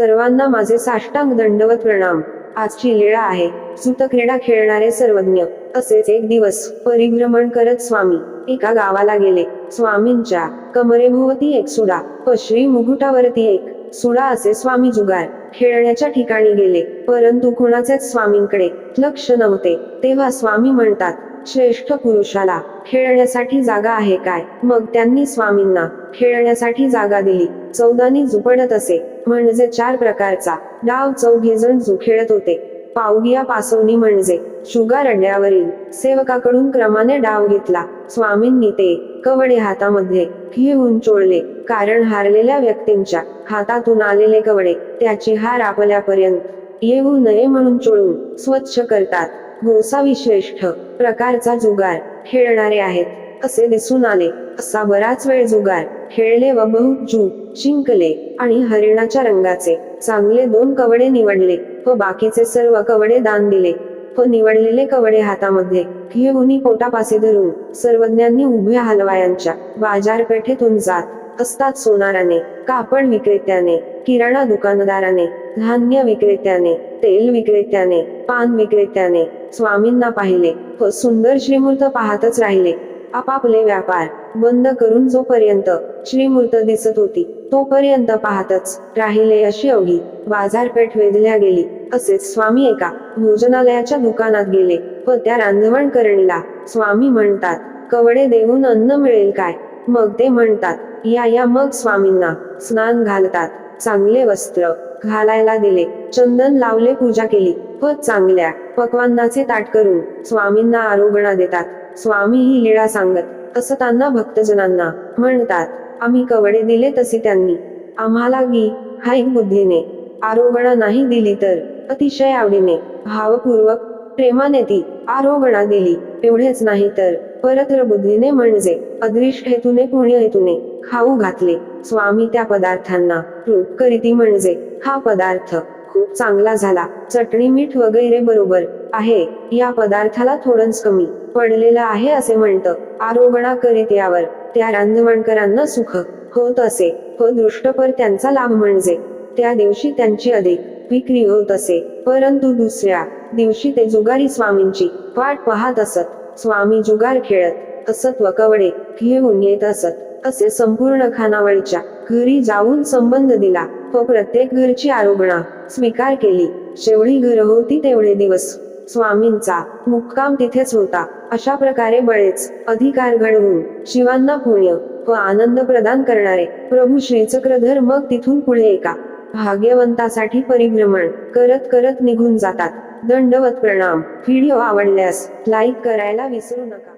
सर्वांना माझे साष्टांग दंडवत प्रणाम. आजची लीळा आहे. सुतक्रीडा खेळणारे सर्वज्ञ. असेच एक दिवस परिभ्रमण करत स्वामी. एका गावाला गेले. स्वामींच्या कमरेभोवती एक सुडा. पश्री मुकुटावरती एक सुडा असे स्वामी जुगार. खेळण्याच्या ठिकाणी गेले. परंतु कुणाचेच स्वामींकडे लक्ष नव्हते. तेव्हा स्वामी म्हणतात श्रेष्ठ पुरुषाला खेळण्यासाठी जागा आहे काय? मग त्यांनी स्वामींना खेळण्यासाठी जागा दिली. चौदानी झुपडत असे. म्हणजे चार प्रकारचा. डाव चौघे जण खेळत होते. पावगिया पासवणी म्हणजे शुगार अड्ड्यावरील सेवकाकडून क्रमाने डाव घेतला. स्वामींनी ते कवडे हातामध्ये घेऊन चोळले. कारण हारलेल्या व्यक्तींच्या हातातून आलेले कवडे त्याची हार आपल्यापर्यंत येऊ नये म्हणून चोळून स्वच्छ करतात. गोसावी श्रेष्ठ प्रकारचा जुगार खेळणारे आहेत. असे दिसून आले. असा बराच वेळ जुगार खेळले व बहुत जू जिंकले आणि हरिणाच्या रंगाचे चांगले दोन कवडे निवडले. व बाकीचे सर्व कवडे दान दिले. व निवडलेले कवडे हातामध्ये घेऊन पोटापासे धरून सर्वज्ञांनी उभ्या हलवायांच्या बाजारपेठेतून जात असतात सोनाराने कापड विक्रेत्याने किराणा दुकानदाराने धान्य विक्रेत्याने तेल विक्रेत्याने पान विक्रेत्याने स्वामींना पाहिले व सुंदर श्रीमूर्त पाहतच राहिले. आपापले व्यापार बंद करून जोपर्यंत श्रीमूर्त दिसत होती तोपर्यंत पाहतच राहिले अशी अवघी बाजारपेठ वेधल्या गेली. असेच स्वामी एका भोजनालयाच्या दुकानात गेले व त्या रांधवण करणीला स्वामी म्हणतात कवडे देऊन अन्न मिळेल काय? मग ते म्हणतात या या. मग स्वामींना स्नान घालतात चांगले वस्त्र घालायला दिले चंदन लावले पूजा केली व चांगल्या पक्वांनाचे ताट करून स्वामींना आरोगणा देतात. स्वामी ही लीळा सांगत असताना भक्तजनांना म्हणतात. आम्ही कवडे दिले तसे त्यांनी. आम्हाला गी हाय बुद्धीने. आरोगणा नाही दिली तर अतिशय आवडीने. भावपूर्वक प्रेमाने ती आरोगणा दिली. एवढेच नाही तर परत्र बुद्धीने म्हणजे अदृष्ट हेतूने पुण्य हेतूने खाऊ घातले. स्वामी त्या पदार्थांना रूप करीती म्हणजे हा पदार्थ खूप चांगला झाला. चटणी मीठ वगैरे बरोबर आहे. या पदार्थाला थोडंच कमी पडलेलं आहे असे म्हणतं. आरोगणा करीत यावर. त्या रांधवणकरांना सुख होत असे. व दृष्टपर त्यांचा लाभ म्हणजे त्या दिवशी त्यांची अधिक विक्री होत असे. परंतु दुसऱ्या दिवशी ते जुगारी स्वामींची वाट पाहत असत. स्वामी जुगार खेळत असत व कवडे घेऊन येत असत. असे संपूर्ण खानावळीच्या घरी जाऊन संबंध दिला. व प्रत्येक घरची आरोपणा स्वीकार केली. जेवढी घर होती तेवढे दिवस स्वामींचा मुक्काम तिथेच होता. अशा प्रकारे बळेच अधिकार घडवून शिवांना पुण्य व आनंद प्रदान करणारे प्रभू श्रीचक्रधर मग तिथून पुढे एका भाग्यवंतासाठी परिभ्रमण करत करत निघून जातात. दंडवत प्रणाम. व्हिडिओ आवडल्यास लाईक करायला विसरू नका.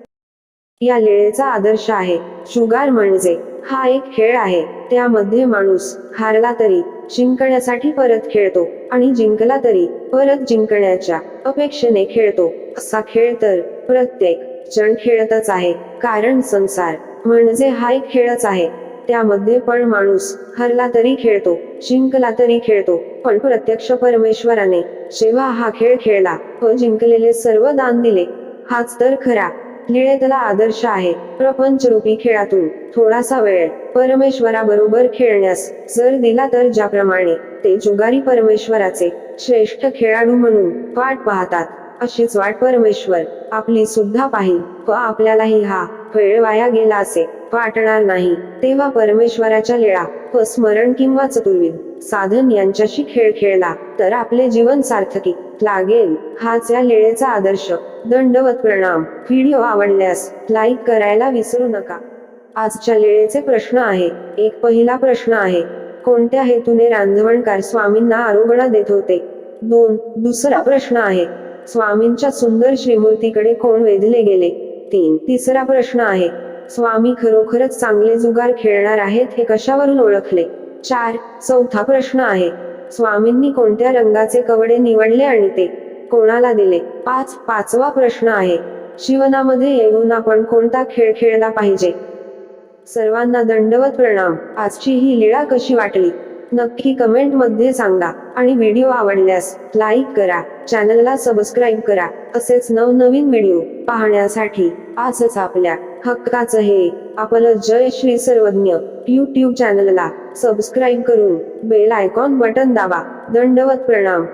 या लेळेचा आदर्श आहे. शुगार म्हणजे हा एक खेळ आहे. त्यामध्ये माणूस हारला तरी जिंकण्यासाठी परत खेळतो आणि जिंकला तरी परत जिंकण्याच्या अपेक्षेने खेळतो. असा खेळ तर प्रत्येक जण खेळतच आहे. कारण संसार म्हणजे हा एक खेळच आहे. त्यामध्ये पण माणूस हरला तरी खेळतो जिंकला तरी खेळतो. पण प्रत्यक्ष परमेश्वराने जेव्हा हा खेळ खेळला व जिंकलेले सर्व दान दिले हाच तर खरा लीळेतला आदर्श आहे. प्रपंच रूपी खेळातून थोडासा वेळ. परमेश्वराबरोबर खेळण्यास. जर दिला तर ज्याप्रमाणे. ते जुगारी परमेश्वराचे. श्रेष्ठ खेळाडू म्हणून वाट पाहतात. अशीच वाट परमेश्वर. आपली सुद्धा पाहिल. व आपल्यालाही हा वेळ वाया गेला असे वाटणार नाही. तेव्हा परमेश्वराच्या लीळा. व स्मरण किंवा चतुर्विध. साधन यांच्याशी खेळ खेळला तर आपले जीवन सार्थकी लागेल. हाच या लेळेचा आदर्श. दंडवत प्रणाम. व्हिडिओ आवडल्यास लाईक करायला विसरू नका. आजच्या लेळेचे प्रश्न आहे. एक पहिला प्रश्न आहे. कोणत्या हेतूने रांधवणकार स्वामींना आरोगणा देत होते? दोन. दुसरा प्रश्न आहे. स्वामींच्या सुंदर श्रीमूर्तीकडे कोण वेधले गेले? तीन. तिसरा प्रश्न आहे. स्वामी खरोखरच चांगले जुगार खेळणार आहेत हे कशावरून ओळखले? चार. चौथा प्रश्न आहे. स्वामींनी कोणत्या रंगाचे कवडे निवडले आणि ते कोणाला दिले? पाच. पाचवा प्रश्न आहे. जीवनामध्ये येऊन आपण कोणता खेळ खेळला पाहिजे? सर्वांना दंडवत प्रणाम. आजची ही लीळा कशी वाटली? नक्की कमेंटमध्ये सांगा. आणि व्हिडिओ आवडल्यास लाईक करा. चॅनलला सबस्क्राईब करा. असेच नवनवीन व्हिडिओ पाहण्यासाठी आजच आपल्या हक्काच हे आपलं जय श्री सर्वज्ञ. यूट्यूब चॅनलला सबस्क्राईब करून बेल आयकॉन बटन दाबा. दंडवत प्रणाम.